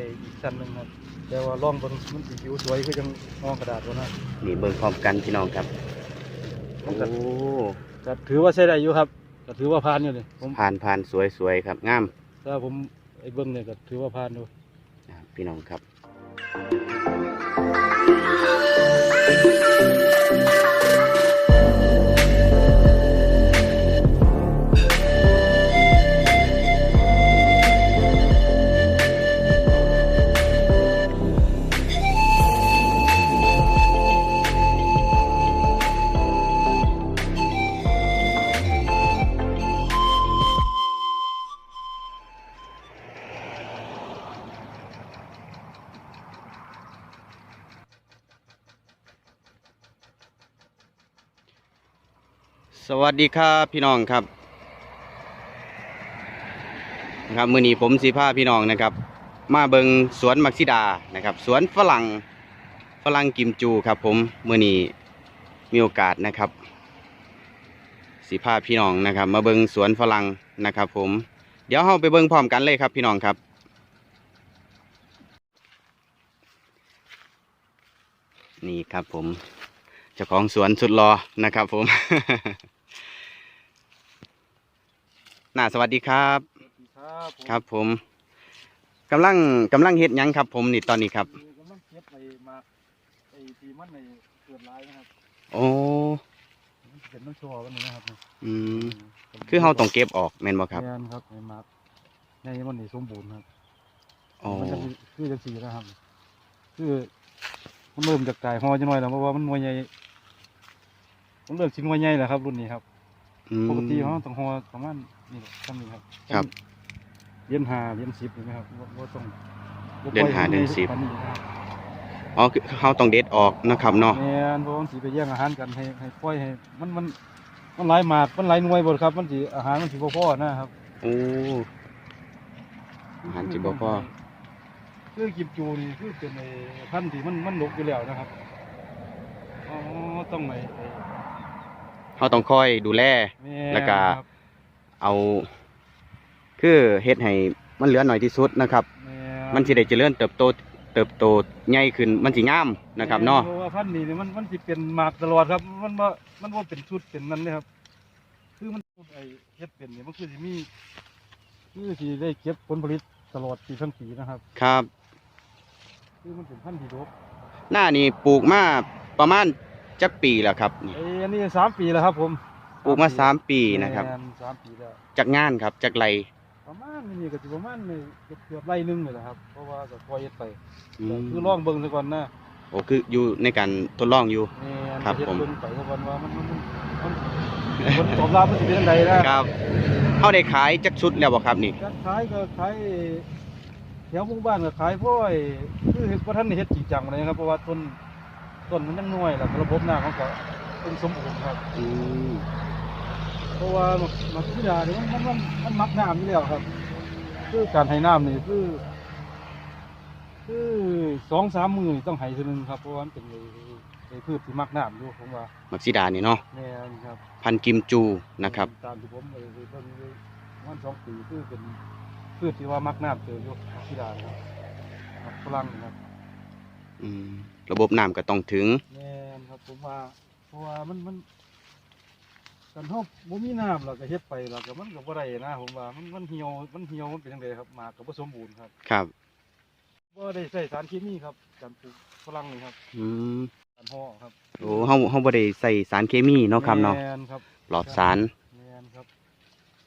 อ้อีกชั้นหนึงครับ แต่ว่าล่องเบนมันสีผิวสวยคือจังมองกระดาษวะนะนี่เบิ่งพร้อมกันพี่น้องครับมัโอ้นก็ก็ถือว่าใช้ได้อยู่ครับก็ถือว่าผ่านอยู่เลยผมผ่านผ่านสวยสวยครับงามถ้าผมไอ้เบิ้งเนี่ยก็ถือว่าผ่านอยู่อ่าพี่น้องครับ สวัสดีครับพี่น้องครับนะครับมือนี้ผมสีผ้าพี่น้องนะครับ มาเบิงสวนมักซิดานะครับ สวนฝรั่งฝรั่งกิมจูครับ ผมมือนี้มีโอกาสนะครับสีผ้าพี่น้องนะครับ มาเบิงสวนฝรั่งนะครับ ผม เดี๋ยวเราไปเบิงพร้อมกันเลยครับ พี่น้องครับ นี่ครับผมเจ้าของสวนสุดรอนะครับผม น่าสวัสดีครับ ครับผมครับผมกำลังกำลังเฮ็ดหยังครับ ผมนี่ตอนนี้ครับคือกำลังเก็บไอ้มาไอ้ทีมันในเกิดลายนะครับโอ้มันสิเป็นน้ำชัวกันนี่นะครับอืมคือเฮาต้องเก็บออกแม่นบ่ครับแม่นครับไอ้มาในมันนี่สมบูรณ์ครับอ๋อมันจะมีคือจะสีนะครับ คือมันเริ่มจากกายหอจะน้อยแล้วเพราะว่ามันหน่วยใหญ่ผมเริ่มชิ้นหน่วยใหญ่แล้วครับ รุ่นนี้ครับอืม ปกติเขาต้องหอประมาณนี่แหละทำนี้ครับครับเหรียญห้าเหรียญสิบนี่นะครับว่าว่าต้องบ่เหรียญห้าปล่เหรียญสิบปานนี้นะครับอ๋อคือเฮาต้องเด็ดออกนะครับเนาะแม่นเพราะมันสิไปแย่งอาหารกันให้ให้ปล่อยให้มันมันมันหลายหมาดมันหลายหน่วยบ่ครับ มันสิอาหารมันสิบ่พอนะครับโอ้อาหารสิบ่พอคือกิมจูนี่คือเป็นไอ้พันธุ์ที่มันมันหลกอยู่แล้วนะครับอ๋อต้องไอ้ไอ้ เฮาต้องคอยดูแลม่แล้วก็ครับเอา คือเฮ็ดให้มันเหลือหน่อยที่สุดนะครับแม่มันสิได้เจริญเติบโตเติบโตใหญ่ขึ้นมันสิงามนะครับเนาะเพราะว่าพันธุ์นี้นี่มันมันสิเป็นหมากตลอดครับ มันว่ามันว่าเป็นชุดเป็นนั้นเลยครับ คือมันไอ้เฮ็ดเป็นนี่มันคือสิมีคือสิได้เก็บผลผลิตตลอดปีทั้งปีนะครับ ครับ คือมันเป็นพันธุ์ที่ดกหน้านี่ปลูกมาประมาณ จักปีแล้วครับนี่ไอ้อันนี้สามปีแล้วครับ ผมปลูกมาสามปีนะครับแม่สามปีแล้วจากงานครับจากไรประมาณนี่ก็สิประมาณนี่เกือบเกือบไร่หนึงเลยแหละครับ เพราะว่าก็ปล่อยเฮ็ดไปอืมคือลองเบิ่งซะก่อนนะโอ้คืออยู่ในการทดลองอยู่ แม่นครับเฮ็ดผม เบิ่งไปซะก่อนว่ามันมันมันมันผลตอบรับมันสิเป็นจังไดนะครับเขาได้ขายจักชุดแล้วบ่ครับนี่การขายก็ขายแถวหมู่บ้านก็ขายเพราะไอ้คือเฮ็ดบ่ทันได้เฮ็ดจริงจังเลยครับเพราะว่าต้น ต้นมันยังน้อยแล้วก็ระบบน้ำมันก็เป็นสมบูรณ์ครับ อืมเพราะว่ามักมักพิดาเนี่ยมันมันมันมันมักน้ำอยู่แล้วครับ คือการให้น้ำนี่คือ คือสองสามมือนี่ต้องให้ทีนึงครับเพราะว่ามันเป็นไอ้ไอ้พืชที่มักน้ำอยู่ผมว่ามักซิดานี่เนาะแม่นครับ พันธุ์กิมจูนะครับ ตามที่ผมเออเบิ่งอยู่วันสองปีคือเป็นพืชที่ว่ามักน้ำเจออยู่มักพิดานะครับมักฝรั่งนะครับ อืม ระบบน้ำก็ต้องถึงแม่นครับผมว่าเพราะว่ามันมันกันเฮาบ่มีน้ำเราก็เฮ็ดไปเราก็มันก็บ่ได้นะ ผมว่ามันมันเหี่ยวมันเหี่ยวมันเป็นจังไดครับหมากก็บ่สมบูรณ์ครับครับบ่ได้ใส่สารเคมีครับการปลูกฝรั่งนี่ครับอืมการห่อครับโอ้เฮาเฮาบ่ได้ใส่สารเคมีเนาะครับเนาะแม่นครับปลอดสารแม่นครับ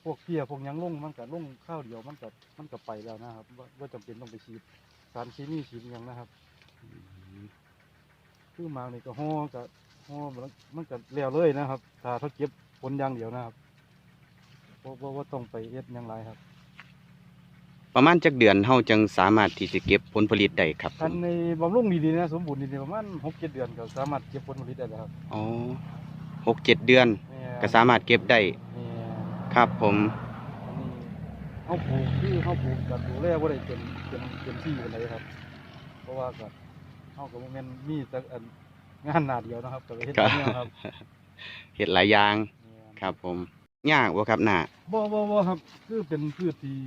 พวกเพี้ยพวกหยังลงมันก็ลงข้าวเดียวมันก็มันก็ไปแล้วนะครับบ่บ่จำเป็นต้องไปฉีดสารเคมีฉีดหยังนะครับ คือหมากนี่ก็ห่อก็ห่อมันมันก็แล้วเลยนะครับ ถ้าเขาเก็บผลอย่างเดียวนะครับบ่บ่ว่าต้องไปเอ็ดหยังไรครับประมาณจักเดือนเฮาจึงสามารถที่จะเก็บผลผลิตได้ครับผคันมในบำรุงดีๆนะสมบูรณ์ดีๆประมาณหกเจ็ดเดือนก็สามารถเก็บผลผลิตได้แล้วครับอ๋อหกเจ็ดเดือนแม่นก็สามารถเก็บได้แม่นครับผม อันนี้เขาปลูกคือเขาปลูกกับดูแลว่าได้เป็นเป็นเป็นที่อะไรครับ เพราะว่าก็ เขาก็บ่แม่นมีแต่อันงานหนาเดียวนะครับก็เลยเฮ็ดครับแบบนี้ครับเห็ดหลายอย่างแม่นครับ ผมยากบ่ครับหน้าบ่บ่บ่ครับ คือเป็นพืชที่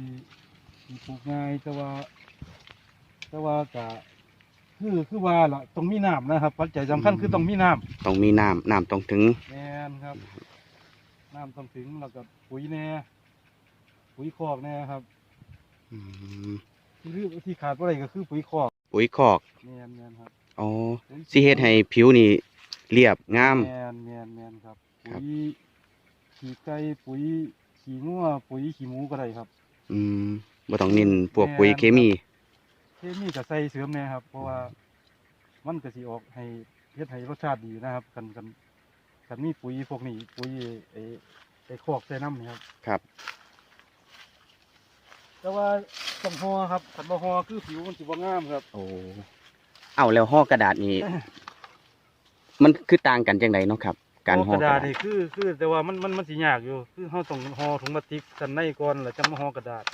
ที่ปลูกง่ายแต่ว่า แต่ว่าก็คือคือว่าล่ะต้องมีน้ำนะครับ ปัจจัยสำคัญคือต้องมีน้ำต้องมีน้ำน้ำต้องถึงแม่นครับ น้ำต้องถึงแล้วก็ปุ๋ยแน่ปุ๋ยคอกแน่ครับอืมที่คือที่ขาดอะไรก็คือปุ๋ยคอก ปุ๋ยคอกแม่นแม่นครับอ๋อสิเฮ็ดให้ผิวนี่เรียบงาม แม่นแม่นแม่นครับครัปุ๋บ ยขี้ไก่ปุ๋ยขี้งัวปุ๋ยขี้หมูก็ได้ครับ อืมบ่ต้องเน้นพวกปุ๋ยเคมี เคมีก็ใส่เสริมแน่ครับ เพราะว่ามันก็สิออกให้เฮ็ดให้รสชาติดีนะครับกันกันกันมีปุ๋ยพวกนี้ปุ๋ยไอ้ไอ้คอกใส่น้ำนี่ครับครับ แต่ว่าต้องห่อครับคันบ่ห่อคือผิวมันสิบ่งามครับ โอ้เอาแล้วห่อกระดาษนี่มันคือต่างกันจังไดเนาะครับ การห่อกระระดาดาษษนี่คือคือแต่ว่ามันมันมันสิยากอยู่ คือเฮาต้องห่อถุงพลาสติกกันในก่อนแล้วจะมาห่อกระดาษ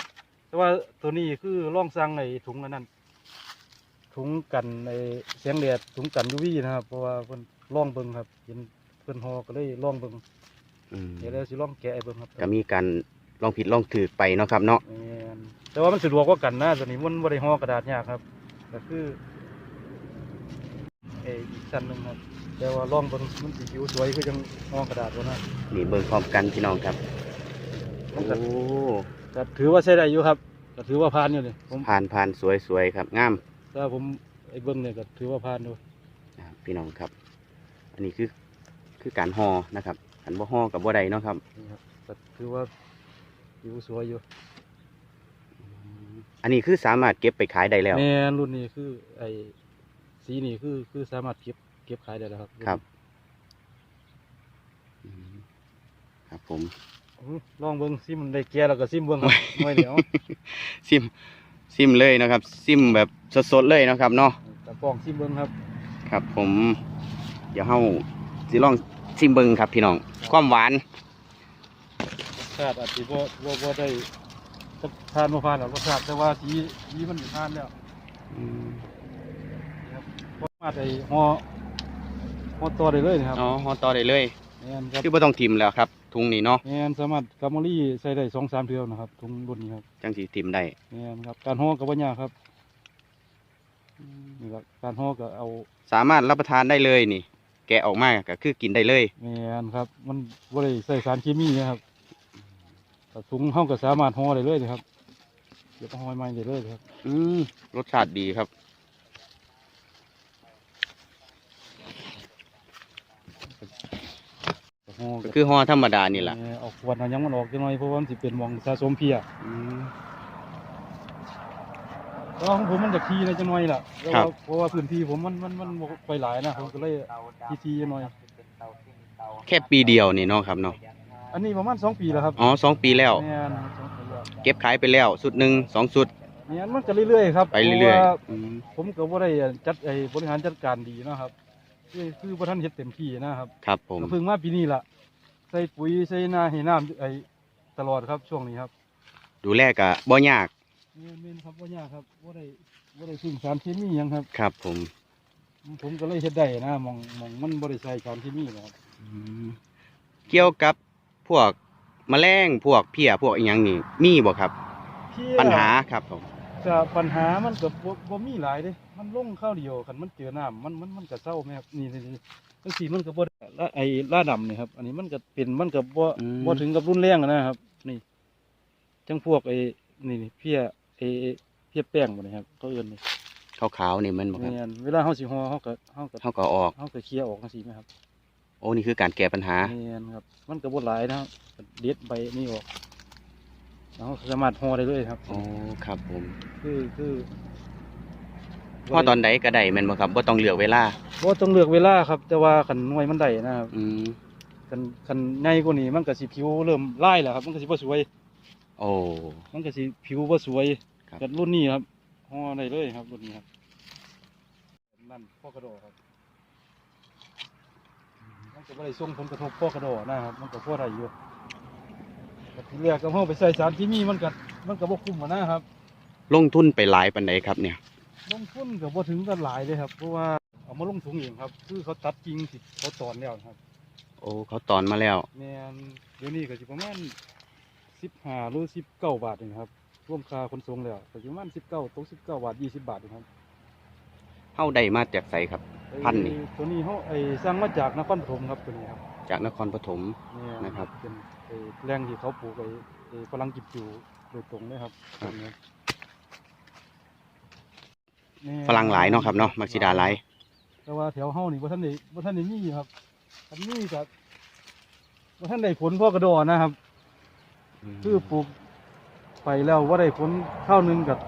แต่ว่าตัวนี้คือร่องสร้างไอ้ถุงอันนั้นถุงกันไอ้แสงแดดถุงกัน UV นะครับเพราะว่าเพิ่นลองเบิ่งครับเห็นเพิ่นห่อก็เลยลองเบิ่งอืมเดี๋ยวเราสิลองแกะให้เบิ่งครับก็มีการ ลองผิดลองถูกไปเนาะครับเนาะแม่นแต่ว่ามันสะดวกกว่ากันนะตัวนี้มันบ่ได้ห่อกระดาษยากครับก็คือเอออีกชั้นหนึงครับแต่ว่าลองเบิ่งมันสิผิวสวยคือจังห่อกระดาษบ่นะนี่เบิ่งพร้อมกันพี่น้องครับมัโอ้นก็ก็ถือว่าใช้ได้อยู่ครับก็ถือว่าผ่านอยู่นี่ผมผ่านผ่านสวยสวยครับงามถ้าผมไอ้เบิ่งเนี่ยก็ถือว่าผ่านอยู่นะครับพี่น้องครับ อันนี้คือคือการห่อนะครับอันบ่ห่อกับบ่ใดเนาะครับนี่ครับก็ถือว่า ผิวสวยอยู่อันนี้คือสามารถเก็บไปขายได้แล้ว แม่นรุ่นนี้คือ ไอ้สีนี่คือคือสามารถเก็บเก็บขายได้แล้วครับครับอืมครับผมอื้อลองเบิ่งซิมันได้แก่แล้วก็ซิมเบิ่งครับหน่อยเดียวซิมซิมเลยนะครับ ซิมแบบสดๆเลยนะครับเนาะกระป๋องซิมเบิ่งครับ ครับผม เดี๋ยวเฮาสิลองซิมเบิงครับพี่น้อง ความหวานรส ชาติอาจสิบ่บ่บ่ได้จะทานบ่ผ่านหรอกรสชาติแต่ว่าสีสีมันทานแล้วครับบ่มาได้ห่อห่อต่อได้เลยนะครับอ๋อห่อต่อได้เลย แม่นครับคือบ่ต้องทิมแล้วครับถุงนี้เนาะแม่นสามารถกำมะลี่ใส่ได้สองสามเทื่อนะครับถุงรุ่นนี้ครับจังสิทิมได้แม่นครับการห่อก็บ่ยากครับนี่ครับการห่อก็เอาสามารถรับประทานได้เลยนี่ แกะออกมาก็คือกินได้เลย แม่นครับ มันบ่ได้ใส่สารเคมีนะครับ แต่ถุงเฮาก็สามารถห่อได้เลยนะครับเดี๋ยวห่อใหม่ได้เลยครับ อืมรสชาติดีครับห่อก็คือห่อธรรมดานี่แหละเออเอาขวดเอาหยังมันออกจังหน่อยเพราะว่ามันสิเป็นหมองสะสมเพียอืมแต่ว่าของผมมันจะขี้เลยจังหน่อยล่ะเพราะครัว่าบเพราะว่าพื้นที่ผมมันมันมันบ่ค่อยหลายนะผมก็เลยทีทีจังหน่อย แค่ปีเดียวนี่เนาะครับเนาะ อันนี้ประมาณสองปีแล้วครับอ๋อสองปีแล้วแม่นสองปีแล้วเก็บขายไปแล้วสุดหนึ่งสองสุด เนี่ยมันก็เรื่อยๆครับไปเรื่อยพาะว่าๆอืมผมก็บ่ได้จัดไอ้บริหารจัดการดีเนาะครับ คือคือบ่ทันเฮ็ดเต็มที่นะครับครับผมก็เพิ่งมาปีนี้ล่ะ ใส่ปุ๋ยใส่นาให้น้ำไอ้ตลอดครับช่วงนี้ครับดูแลกะบ่ยากแม่นๆครับบ่ยากครับบ่ได้บ่ได้พึ่งสารเคมีหยังครับ ครับผมผมก็เลยเฮ็ดได้นะหมองหมองมันบ่ได้ใส่สารเคมีนะครับอืมเกี่ยวกับ พวกแมลงพวกเพี้ยพวกอีหยังนี่มีบ่ครับ เพี้ยปัญหาครับผม ก็ปัญหามันก็บ่บ่มีหลายเด้ มันลงข้าวเดียวคันมันเจอน้ำมันมันมันก็เศร้าแม่ครับนี่นี่นี่จังซี่มันก็บ่ได้ละไอ้ล่าดำนี่ครับ อันนี้มันก็เป็นมันก็บ่บ่ถึงกับรุนแรงอะนะครับ นี่ จังพวกไอ้นี่นี่เพี้ยไอ้ไอ้เพี้ยแป้งบ่นี่ครับเขาเอิ้นนี่ขาวๆนี่มันบ่ครับแม่นเวลาเฮาสิห่อเฮาก็เฮาก็เฮาก็ออก เฮาก็เคลียร์ออกจังซี่ไหมครับ โอ้นี่คือการแก้ปัญหาแม่นครับ มันก็บ่หลายนะครับเด็ดใบนี่ออกแล้วเราสามารถห่อได้เลยครับโอ้ครับผมคือคือพอตอนใดก็ได้แม่นบ่ครับบ่ต้องเลือกเวลาบ่ต้องเลือกเวลาครับ แต่ว่าขันหน่วยมันได้นะครับอืมขันขันในกว่านี้มันก็สิผิวเริ่มลายแล้วครับ มันก็สิบ่สวย โอ้มันก็สิผิวบ่สวยครับกับรุ่นนี้ครับห่อได้เลยครับรุ่นนี้ครับนั่นพ่อกระโดดครับ มันก็บ่ได้ส่งผลกระทบพ่อกระโดดนะครับมันก็พอได้อยู่แต่ที่เรียกก็เฮาไปใส่สารเคมีมันก็มันก็บ่คุ้มอะนะครับ ลงทุนไปหลายปานใดครับเนี่ย ลงทุนก็บ่ถึงกันหลายเลยครับ เพราะว่าเอามาลงถุงเองครับ คือเขาตัดกิ่งที่เขาตอนแล้วนะครับโอ้เขาตอนมาแล้วแม่นเดี๋ยวนี้ก็สิประมาณ15หรือ19บาทเองครับรร่วมค่าขนส่งแล้วก็อยู่ประมาณ19ตก19บาท20บาทนี่ครับเฮาได้มาจากไสครับ ไอ้พันนี่ตัวนี้เฮาไอ้สั่งมาจากนครปฐมครับตัวนี้ครับจากนครปฐม เนี่ยนะครับเป็นไอ้แรงที่เขาปลูกไอ้ไอ้ฝรั่งกิมจูโดยตรงเลยครับครับ ตัวนี้เนี่ยฝรั่งหลายเนาะครับเนาะมักซิดาหลายแต่ว่าแถวเฮานี่บ่ทันได้บ่ทันได้มีครับอันนี้ก็บ่ทันได้ผลพ่อกระโดอนะครับ คือปลูกไปแล้วว่าได้ผลข้าวหนึงกับ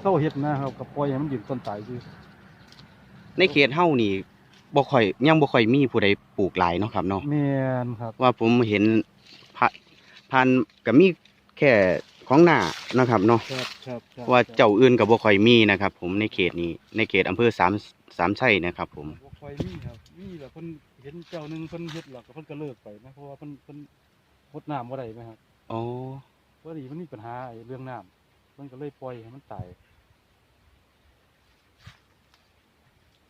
เศร้าเฮ็ดนะครับกับปล่อยให้มันยืนต้นตายคือ ในเขตเฮานี่บ่ค่อยยังบ่ค่อยมีผู้ใดปลูกหลายเนาะครับเนาะแม่นครับว่าผมเห็นพะพันก็มีแค่ของหน้านะครับเนาะครับครับครับว่าเจ้าอื่นก็บ่ค่อยมีนะครับ ผมในเขตนี้ในเขตอำเภอสามสามไส้นะครับ ผม บ่ค่อยมีครับมีแล้วเพิ่นเห็นเจ้าหนึงเพิ่นเฮ็ดแล้วก็เพิ่นก็เลิกไปนะเพราะว่าเพิ่นเพิ่นรดน้ำบ่ได้ไหมครับอ๋อ พอดีมันมีปัญหาไอ้เรื่องน้ำเพิ่นก็เลยปล่อยให้มันตาย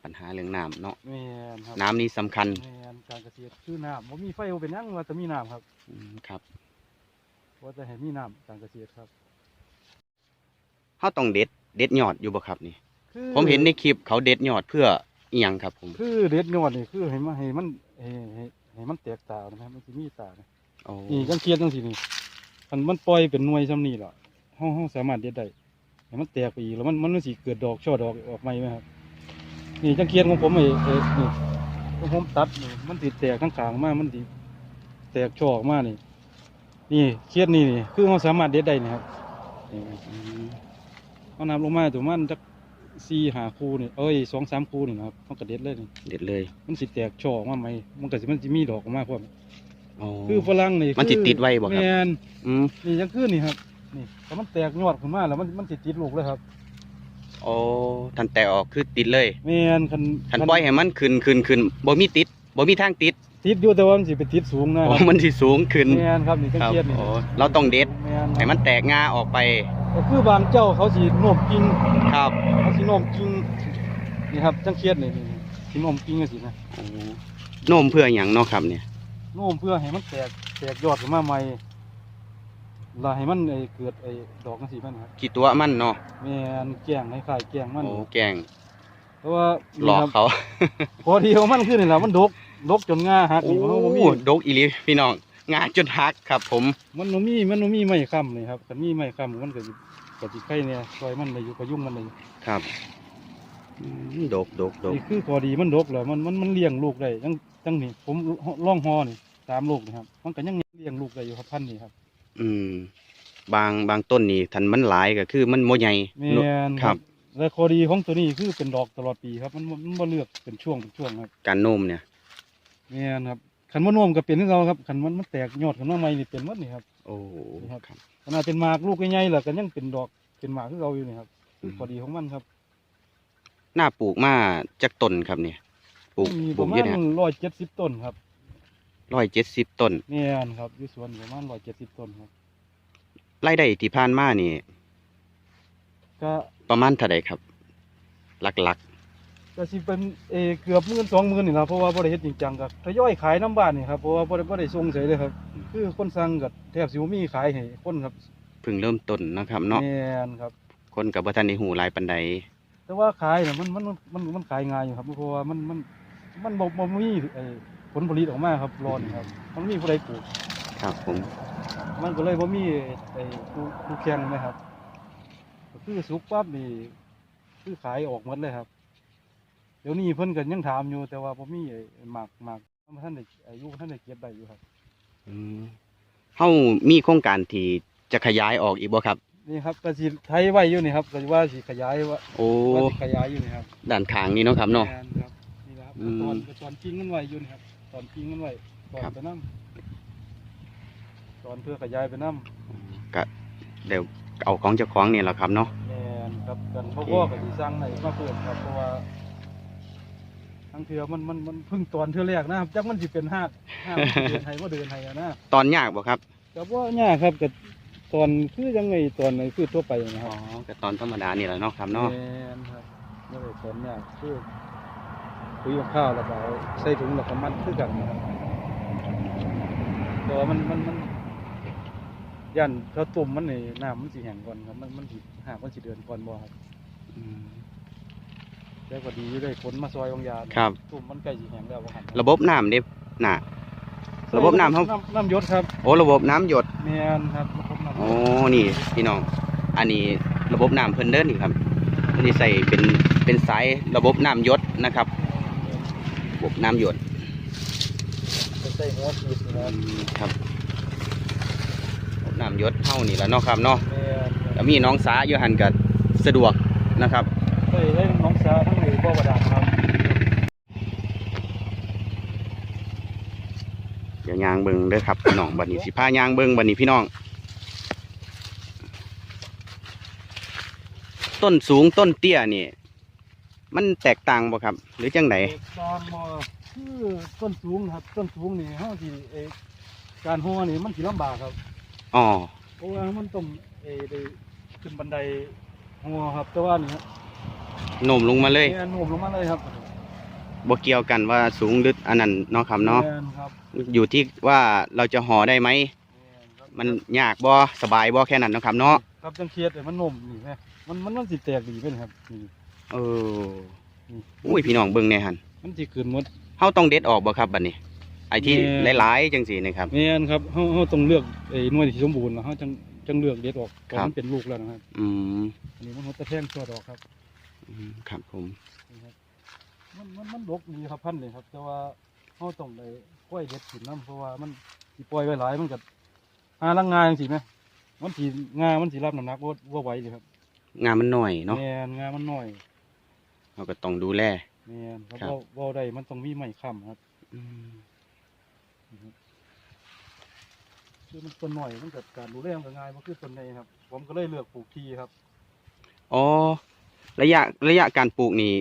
ปัญหาเรื่องน้ำเนาะแม่นครับน้ำนี่สำคัญแม่นการเกษตรคือน้ำบ่มีไฟบ่เป็นหยังว่าแต่มีน้ำครับอืมครับว่าแต่ให้มีน้ำการเกษตรครับเฮาต้องเด็ดเด็ดยอดอยู่บ่ครับนี่ คือผมเห็นในคลิปเขาเด็ดยอดเพื่ออีหยังครับ ผมคือเด็ดยอดนี่คือให้มันให้มันให้ให้ให้มันแตกตานะครับมันสิมีตานะโอ้นี่จังเคียดจังซี่นี่คันมันปล่อยเป็นหน่วยซำนี้ล่ะเฮาเฮาสามารถเด็ดได้ให้มันแตกไปอีกแล้วมันมันสิเกิดดอกช่อดอกออกใหม่ไหมครับ นี่จังเคียดของผมไอ้ไอ้นี่ของผมตัดนี่มันสิแตกทั้งกลางมามันสิแตกช่อออกมานี่ นี่เคียดนี่นี่คือเฮาสามารถเด็ดได้นี่ครับนี่อืมเอาน้ำลงมาตัวมันจัก4 5คู่นี่เอ้ย2 3คู่นี่นะครับเฮาก็เด็ดเลยนี่เด็ดเลย มันสิแตกช่อออกมาใหม่มันก็สิมันสิมีดอกออกมาพร้อมอ๋อคือฝรั่งนี่มันสิคือติดไว้บ่ครับแม่นอืมนี่ยังคือนี่ครับนี่ถ้ามันแตกยอดขึ้นมาแล้วมันมันสิติดลูกเลยครับ โอ้ทันแตกออกคือติดเลยแม่นคันคันปล่อยให้มันขึ้นขึ้นขึ้นบ่มีติดบ่มีทางติดติดอยู่แต่ว่ามันสิไปติดสูงนะอ๋อครับมันสิสูงขึ้นแม่นครับนี่จังครับเครียดนี่โอ้เราต้องเด็ดแม่นให้มันแตกงาออกไปก็คือบางเจ้าเขาสิโน้มกิ่งครับเขาสิโน้มกิ่งนี่ครับจังเครียดนี่นี่สิโน้มกิ่งจังซี่นะโอ้โน้มเพื่อหยังเนาะครับเนี่ย โน้มเพื่อให้มันแตกแตกยอดขึ้นมาใหม่ แล้วให้มันไอ้เกิดไอ้ดอกจังซี่มันครับกี่ตัวมันเนาะแม่นแกล้งให้คล้ายแกล้งมันโอ้แกล้งเพราะว่าหลอกนี่ครับเขาพอดีของมันคือนี่แหละมันดกดกจนง่าหักโอ้นี่มันบ่มีดกอีหลีพี่น้องงาจนหักครับ ผม มันบ่มีมันบ่มีไม้ค้ำนี่ครับคันมีไม้ค้ำมันก็สิก็สิไข่เนี่ยซอยมันได้อยู่ก็ยุ่งมันได้อยู่ครับอืมดกดกดกนี่คือพอดีมันดกแล้วมันมันมันเลี้ยงลูกได้จังจังนี่ผมล่องฮอนี่ตามลูกนี่ครับ มันก็ยังเลี้ยงลูกได้อยู่ครับพันธุ์นี่ครับ อืม บางบางต้นนี่ทันมันหลายก็คือมันโมใหญ่แม่นครับและข้อดีของตัวนี้คือเป็นดอกตลอดปีครับ มันบ่มันบ่เลือกเป็นช่วงเป็นช่วงครับการโน้มเนี่ย แม่นครับคันมันโน้มก็เป็นคือเราครับคันมันมันแตกยอดขึ้นมาใหม่นี่เป็นหมดนี่ครับโอ้ครับครับ ขนาดเป็นหมากลูกใหญ่ๆแล้วก็ยังเป็นดอกเป็นหมากคือเราอยู่นี่ครับคือข้อดีของมันครับหน้าปลูกมาจากต้นครับเนี่ยปลูกมีปปลูระกมาเยณอะเนี่ยร้อยเจ็ดสิบต้นครับ ร้อยเจ็ดสิบต้นแม่นครับอยู่สวนประมาณร้อยเจ็ดสิบต้นครับรายได้ที่ผ่านมานี่ ก็ประมาณเท่าใดครับ หลักก็สิเป็นเออเกือบหมื่นสองหมื่นนี่นะเพราะว่าบ่ได้เฮ็ดจริงจังก็ทยอยขายน้ำบ้านนี่ครับเพราะว่าบ่ได้บ่ได้ส่งเสยเลยครับ คือคนสั่งก็แทบสิบ่มีขายให้คนครับๆเพิ่งเริ่มต้นนะครับ เนาะแม่นครับ คนกับบ่ทันได้หูหลายปานใดแต่ว่าขายน่ะมันมันมันมันขายง่ายอยู่ครับเพราะว่ามันมันมันบ่บ่มีไอ้ ผลผลิตออกมาครับรอนครับมันมีผู้ใดปลูก ครับผม มันก็เลยบ่มีไอ้ผู้ผู้แข่งนะครับก็คือสุกปั๊บนี่คือขายออกหมดเลยครับ เดี๋ยวนี้เพิ่นก็ยังถามอยู่ แต่ว่าบ่มีไอ้หมากหมากท่านได้อายุท่านได้เก็บได้อยู่ครับ อืมเฮามีโครงการที่จะขยายออกอีกบ่ครับ นี่ครับก็สิไทยไว้อยู่นี่ครับก็ว่าสิขยายว่าโอ้ว่าสิขยายอยู่นี่ครับด้านข้างนี่เนาะครับเนาะ แม่ครับนี่นะครับอืม ตอนตอนกิ้งมันไว้อยู่นี่ครับ ตอนกิ้งมันไว้ตอนครับไปนํตอนเพื่อขยายไปนํก็เดี๋ยวเอาของเจ้าของนี่แหละครับเนาะแม่นครับกันพ่อโอเคพ่อก็สิสร้างไหนมาเพิ่มครับเพราะว่าทั้งเทือมันมันมันเพิ่งตอนเทือแรกนะครับจักมันสิเป็นห้าห้ามันสิเดินไห้ว่าเดินไห้อะนะตอนยากบ่ครับ แต่ว่ายากครับกับตอนคือยังไงตอนไหนคือทั่วไปนะคอ๋รัอบก็ตอนธรรมดานี่แหละเนาะครับเนาะ แม่นครับไม่ได้ตอนยากคือ คุยกับข้าวแล้วก็เอาใส่ถุงแล้วก็มันคือกันนะครับแต่ว่ามันมันมันยันถ้าตุ่มมันนี่น้ำมันสิแห้งก่อนครับมันมันสิหากมันสิเดือนก่อนบ่ครับอืมแล้วก็ดีอยู่เลยฝนมาซอยบางยาครับ ตุ่มมันใกล้สิแห้งแล้วบ่ครับระบบน้ำเด้น่ะ ระบบน้ำเขา น้ำหยศครับโอ้ระบบน้ำหยดแม่นครับระบบน้ำโอ้นี่พี่น้อง อันนี้ระบบน้ำเพิ่นเด้อนี่ครับเพิ่นสิใส่เป็นเป็นสายระบบน้ำหยดนะครับระ บบน้ำหยดจะใส่หัวฉีดนะอืมครับระบบน้ำหยดเท่านี่แหล้วเนาะครับเนาะแม่นครับแล้วมีน้องสาอยู่หันก็สะดวกนะครับใส่ให้น้องสาวทั้งหลายบ่บาดาลครับเดี๋ยวยางเบิงเด้อครับพี่น้องบัดนี้สิพายางเบิงบัดนี้พี่น้อง ต้นสูงต้นเตี้ยนี่ มันแตกต่างบ่ครับ หรือจังไดตามมาคือต้นสูงครับ ต้นสูงนี่เฮาสิเอ่อการห่อนี่มันสิลำบากครับ อ๋อเพราะว่ามันต้องเออได้ขึ้นบันไดห่อครับ แต่ว่านี่ครับโน้มลงมาเลยแม่นโน้มลงมาเลยครับบ่เกี่ยวกันว่าสูงหรืออันนั้นเนาะครับเนาะแม่นครับอยู่ที่ว่าเราจะห่อได้ไหมแม่นครับมันยากบ่สบายบ่แค่นั้นเนาะครับเนาะ ครับจังเครียดเลยมันโน้มนี่แม่มันมันมันสิแตกดีเป็นครับนี่ เออนี่อุ้ยพี่น้องเบิ่งแน่หั่นมันสิขึ้นหมดเฮาต้องเด็ดออกบ่ครับบัดนี้ ไอ้ที่แม่หลายๆจังซี่นะครับ แม่นครับเฮาเฮาต้องเลือกไอ้หน่วยที่สมบูรณ์แล้วเฮาจังจังเลือกเด็ดออกตอนครับ มันเป็นลูกแล้วนะครับอืมอันนี้มันหัวตะแคงตัวดอกครับอืมครับผมนี่ครับมันมันมันดกดีครับพันธุ์เลยครับ แต่ว่าเฮาต้องได้กล้วยเด็ดกินนํเพราะว่ามันสิปล่อยไว้หลายมันก็หาลังงานจังซี่แหมมันสิงามันสิรับน้ำหนักบ่บ่ไหวเลยครับงานมันหน่อยเนาะแม่นงามันน้อย เราก็ต้องดูแล แม่นครับครับ เว้าเว้าได้มันต้องมีไม้ค้ำครับอืมคือมันต้นน้อยมันเกิดการดูแลมันก็ง่ายบ่คือต้นใหญ่ครับ ผมก็เลยเลือกปลูกที่ครับ อ๋อ ระยะระยะการปลูกนี่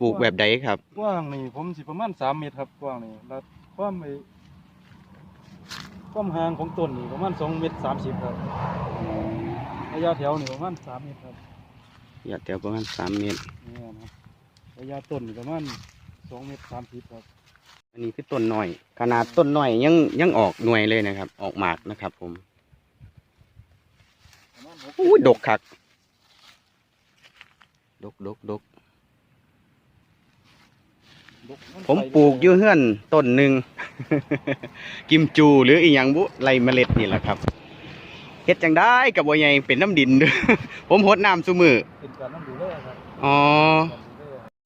ปลูกแบบใดครับ กว้างนี่ผมสิประมาณ3เมตรครับกว้างนี่แล้วความไอ้ความห่างของต้นนี่ประมาณ2เมตร30ครับระยะแถวนี่ประมาณ3เมตรครับ ระยะแถวประมาณสามเมตรนี่นะครับระยะต้นนี่ประมาณ2เมตร30ครับอันนี้คือต้นหน่อย ขนาดต้นหน่อยยังยังออกหน่วยเลยนะครับ ออกหมากนะครับผมประมาณ6อู้ยดกคัก ดกดกดกดกนผมปลูกอยู่เฮือนต้นหนึ่ง กิมจูหรืออีหยังบุไรเมล็ดนี่แหละครับ เฮ็ดจังได้กับบัวใหญ่เป็นน้ำดินเด้อ ผมหดน้ำซุมือเป็นการน้ำดูแลครับอ๋อ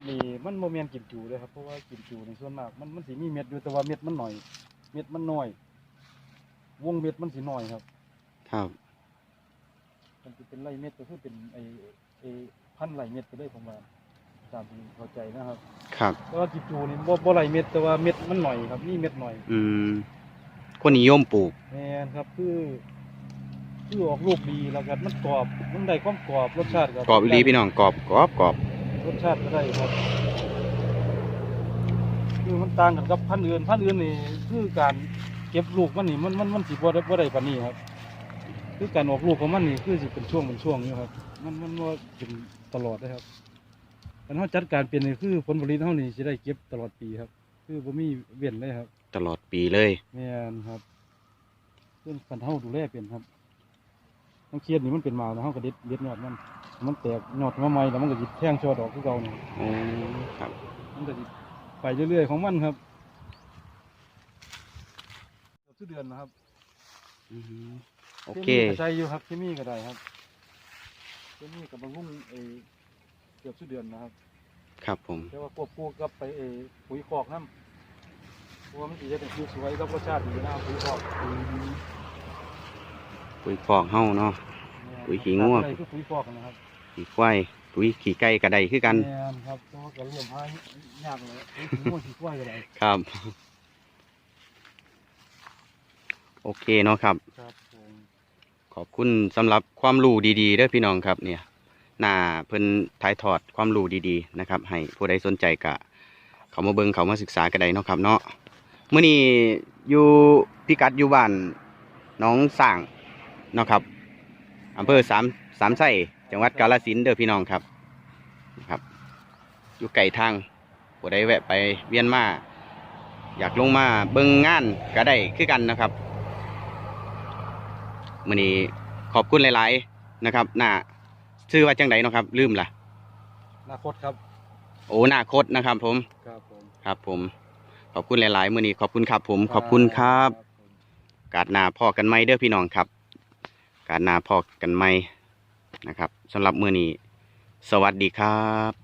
นี่มันโมเมนกิมจูเลยครับเพราะว่ากิมจูในส่วนมากมันมันสีมีเม็ดอยู่แต่ว่าเม็ดมันหน่อย เม็ดมันน้อย วงเม็ดมันสีน้อยครับ ครับ มันจะเป็นไรเม็ดก็คือเป็นไอไอพันธุ์ไรเม็ดไปเลยผมว่าตามที่เข้าใจนะครับครับ แต่ว่ากิมจูนี่บ่บ่ไรเม็ดแต่ว่าเม็ดมันหน่อยครับมีเม็ดหน่อย อืม คนนิยมปลูก แม่นครับคือ คือออกลูกดีแล้วกันมันกรอบมันได้ความกรอบรสชาติกรอบอีหลีพี่น้องกรอบกรอบกรอบรสชาติก็ได้ครับคือมันต่างกันกับพันธุ์อื่นพันธุ์อื่นนี่คือการเก็บลูกมันนี่มันมันมันสิบ่ได้บ่ได้ปานนี้ครับ คือการออกลูกของมันนี่คือสิเป็นช่วงเป็นช่วงอยู่ครับ มันมันว่าเป็นตลอดนะครับการเฮาจัดการเป็นนี่คือผลผลิตเฮานี่สิได้เก็บตลอดปีครับ คือบ่มีเว้นเลยครับ ตลอดปีเลยแม่นครับเรื่องคันเฮาดูแลเป็นครับ ต้องเครียดนี่มันเป็นมาแล้วเฮาก็เด็ดเด็ดยอดมัน มันแตกยอดมาใหม่แล้วมันก็สิแทงช่อดอกคือเก่านี่โอ้ครับ มันก็สิไปเรื่อยๆของมันครับเกือบทุกเดือนนะครับอืมโอเค มีก็ใช้อยู่ครับเคมีก็ได้ครับเคมีกับบางหุ้งเออเกือบทุกเดือนนะครับครับผม แต่ว่าควบคู่กับไปเออปุ๋ยคอกน้ำเพราะว่ามันสิจะเป็นผิวสวยกับรสชาติดีนะปุ๋ยคอก ปุ๋ยฟอกเฮาเนาะ ปุ๋ยขี้งัวอะไรคือปุ๋ยคอกนะครับขี้ควายปุ๋ยขี้ไก่กระไดคือกัน แม่นครับแต่ว่าก็เริ่มหายากเลยปุ๋ยขี้งัวขี้ควายก็ได้ครับ โอเคเนาะครับ ครับผมขอบคุณสำหรับความรู้ดีๆเด้อพี่น้องครับเนี่ยหน้าเพิ่นถ่ายทอดความรู้ดีๆนะครับ ให้ผู้ใดสนใจกะ เขามาเบิ่งเขามาศึกษากันได้เนาะครับเนาะมื้อนี้อยู่พิกัดอยู่บ้านหน้องสร้าง เนาะครับอำเภอสามสามไส้จังหวัดกาฬสินธุ์เด้อพี่น้องครับนะครับ อยู่ไกลทางผู้ใดแวะไปเวียนมา อยากลงมาเบิ่งงานก็ได้คือกันนะครับมื้อนี้ขอบคุณหลาย ๆนะครับหน้าชื่อว่าจังไดเนาะครับ ลืมล่ะอนาคตครับโอ้หน้าคดนะครับ ผมครับผมครับ ผม ขอบคุณหลาย ๆ มื้อนี้ขอบคุณครับ ผมขอบคุณครับ กาดหนาพ่อกันไหมเด้อพี่น้องครับ การนาพอกันไหมนะครับสำหรับมือนี้ สวัสดีครับ